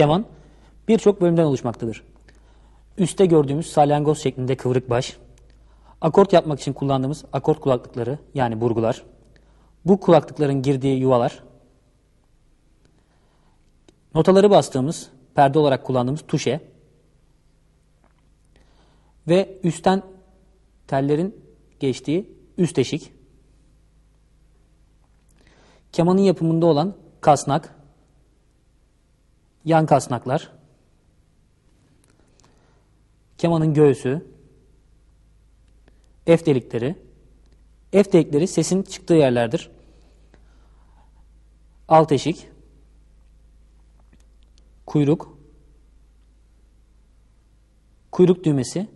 Keman birçok bölümden oluşmaktadır. Üste gördüğümüz salyangoz şeklinde kıvrık baş, akort yapmak için kullandığımız akort kulaklıkları yani burgular, bu kulaklıkların girdiği yuvalar, notaları bastığımız, perde olarak kullandığımız tuşe ve üstten tellerin geçtiği üst eşik, kemanın yapımında olan kasnak, yan kasnaklar, kemanın göğsü, F delikleri, F delikleri sesin çıktığı yerlerdir. Alt eşik, kuyruk, kuyruk düğmesi,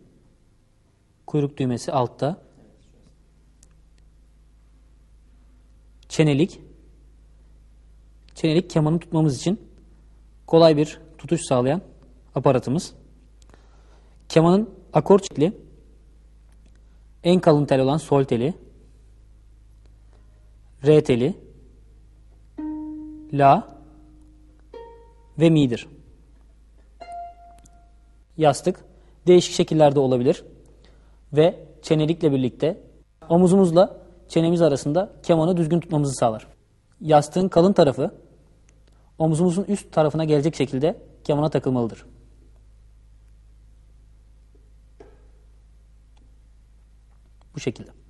kuyruk düğmesi altta, çenelik, çenelik kemanı tutmamız için kolay bir tutuş sağlayan aparatımız. Kemanın akort şekli, en kalın tel olan sol teli, re teli, la ve mi'dir. Yastık değişik şekillerde olabilir ve çenelikle birlikte omuzumuzla çenemiz arasında kemanı düzgün tutmamızı sağlar. Yastığın kalın tarafı omuzumuzun üst tarafına gelecek şekilde kemana takılmalıdır. Bu şekilde.